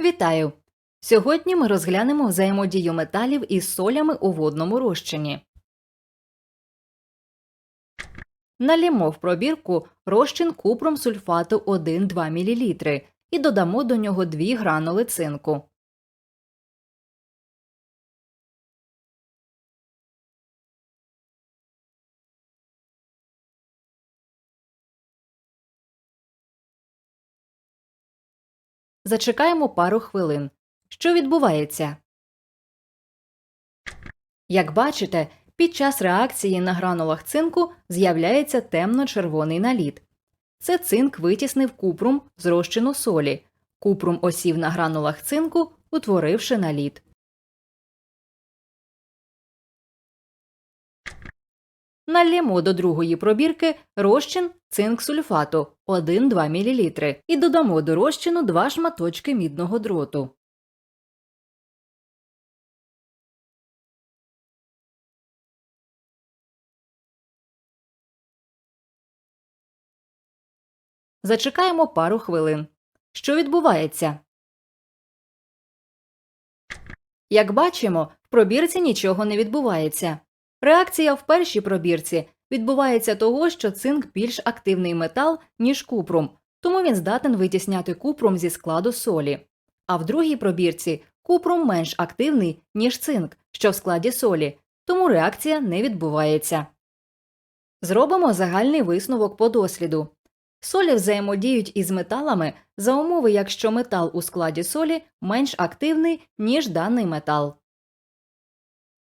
Вітаю! Сьогодні ми розглянемо взаємодію металів із солями у водному розчині. Налімо в пробірку розчин купром сульфату 1-2 мл і додамо до нього 2 гранули цинку. Зачекаємо пару хвилин. Що відбувається? Як бачите, під час реакції на гранулах цинку з'являється темно-червоний наліт. Це цинк витіснив купрум з солі. Купрум осів на гранулах цинку, утворивши наліт. Налємо до другої пробірки розчин цинк сульфату 1-2 мл і додамо до розчину 2 шматочки мідного дроту. Зачекаємо пару хвилин. Що відбувається? Як бачимо, в пробірці нічого не відбувається. Реакція в першій пробірці відбувається того, що цинк більш активний метал, ніж купрум, тому він здатен витісняти купрум зі складу солі. А в другій пробірці купрум менш активний, ніж цинк, що в складі солі, тому реакція не відбувається. Зробимо загальний висновок по досліду. Солі взаємодіють із металами за умови, якщо метал у складі солі менш активний, ніж даний метал.